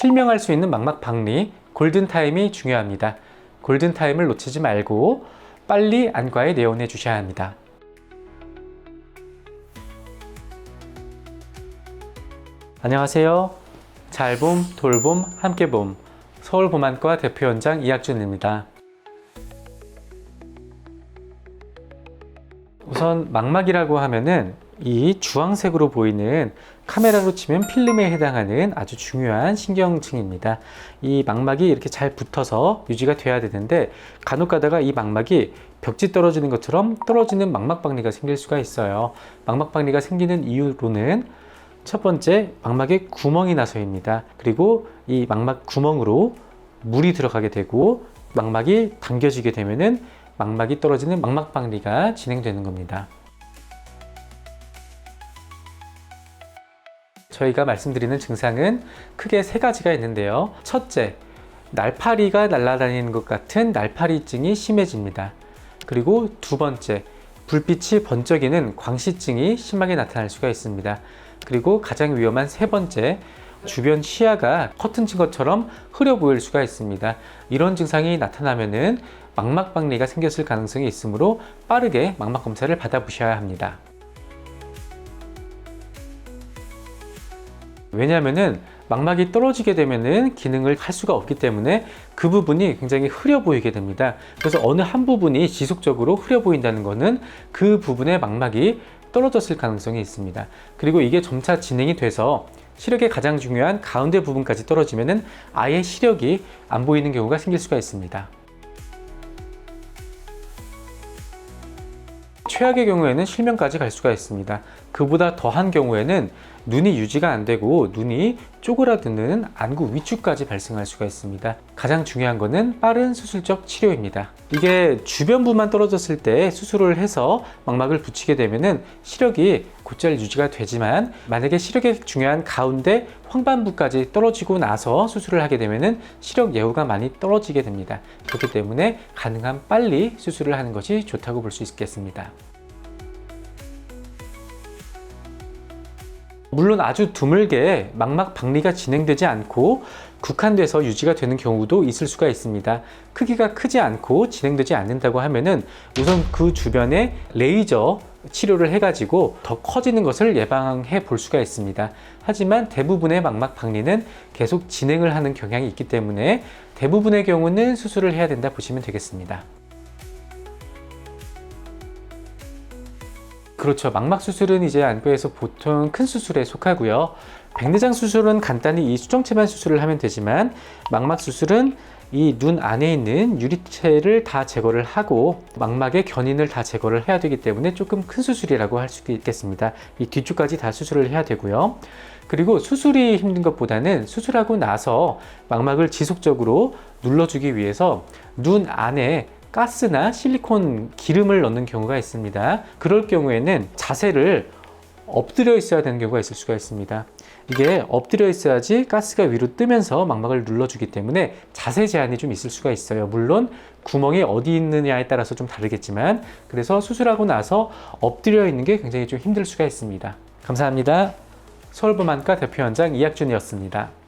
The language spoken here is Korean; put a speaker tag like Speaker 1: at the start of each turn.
Speaker 1: 실명할 수 있는 망막 박리, 골든타임이 중요합니다. 골든타임을 놓치지 말고 빨리 안과에 내원해 주셔야 합니다. 안녕하세요. 잘봄, 돌봄, 함께봄 서울봄안과 대표원장 이학준입니다. 우선 망막이라고 하면은 이 주황색으로 보이는 카메라로 치면 필름에 해당하는 아주 중요한 신경층입니다. 이 망막이 이렇게 잘 붙어서 유지가 돼야 되는데 간혹 가다가 이 망막이 벽지 떨어지는 것처럼 떨어지는 망막박리가 생길 수가 있어요. 망막박리가 생기는 이유로는 첫 번째 망막에 구멍이 나서입니다. 그리고 이 망막 구멍으로 물이 들어가게 되고 망막이 당겨지게 되면은 망막이 떨어지는 망막박리가 진행되는 겁니다. 저희가 말씀드리는 증상은 크게 세 가지가 있는데요. 첫째, 날파리가 날아다니는 것 같은 날파리증이 심해집니다. 그리고 두 번째, 불빛이 번쩍이는 광시증이 심하게 나타날 수가 있습니다. 그리고 가장 위험한 세 번째, 주변 시야가 커튼 친 것처럼 흐려 보일 수가 있습니다. 이런 증상이 나타나면은 망막박리가 생겼을 가능성이 있으므로 빠르게 망막 검사를 받아보셔야 합니다. 왜냐하면은 망막이 떨어지게 되면은 기능을 할 수가 없기 때문에 그 부분이 굉장히 흐려 보이게 됩니다. 그래서 어느 한 부분이 지속적으로 흐려 보인다는 것은 그 부분의 망막이 떨어졌을 가능성이 있습니다. 그리고 이게 점차 진행이 돼서 시력의 가장 중요한 가운데 부분까지 떨어지면은 아예 시력이 안 보이는 경우가 생길 수가 있습니다. 최악의 경우에는 실명까지 갈 수가 있습니다. 그보다 더한 경우에는 눈이 유지가 안 되고 눈이 쪼그라드는 안구 위축까지 발생할 수가 있습니다. 가장 중요한 것은 빠른 수술적 치료입니다. 이게 주변부만 떨어졌을 때 수술을 해서 망막을 붙이게 되면은 시력이 곧잘 유지가 되지만 만약에 시력의 중요한 가운데 황반부까지 떨어지고 나서 수술을 하게 되면은 시력 예후가 많이 떨어지게 됩니다. 그렇기 때문에 가능한 빨리 수술을 하는 것이 좋다고 볼 수 있겠습니다. 물론 아주 드물게 망막 박리가 진행되지 않고 국한돼서 유지가 되는 경우도 있을 수가 있습니다. 크기가 크지 않고 진행되지 않는다고 하면은 우선 그 주변에 레이저 치료를 해가지고 더 커지는 것을 예방해 볼 수가 있습니다. 하지만 대부분의 망막 박리는 계속 진행을 하는 경향이 있기 때문에 대부분의 경우는 수술을 해야 된다 보시면 되겠습니다. 그렇죠. 망막 수술은 이제 안과에서 보통 큰 수술에 속하고요. 백내장 수술은 간단히 이 수정체만 수술을 하면 되지만 망막 수술은 이 눈 안에 있는 유리체를 다 제거를 하고 망막의 견인을 다 제거를 해야 되기 때문에 조금 큰 수술이라고 할 수 있겠습니다. 이 뒤쪽까지 다 수술을 해야 되고요. 그리고 수술이 힘든 것보다는 수술하고 나서 망막을 지속적으로 눌러주기 위해서 눈 안에 가스나 실리콘 기름을 넣는 경우가 있습니다. 그럴 경우에는 자세를 엎드려 있어야 되는 경우가 있을 수가 있습니다. 이게 엎드려 있어야지 가스가 위로 뜨면서 망막을 눌러주기 때문에 자세 제한이 좀 있을 수가 있어요. 물론 구멍이 어디 있느냐에 따라서 좀 다르겠지만 그래서 수술하고 나서 엎드려 있는 게 굉장히 좀 힘들 수가 있습니다. 감사합니다. 서울부만과 대표원장 이학준이었습니다.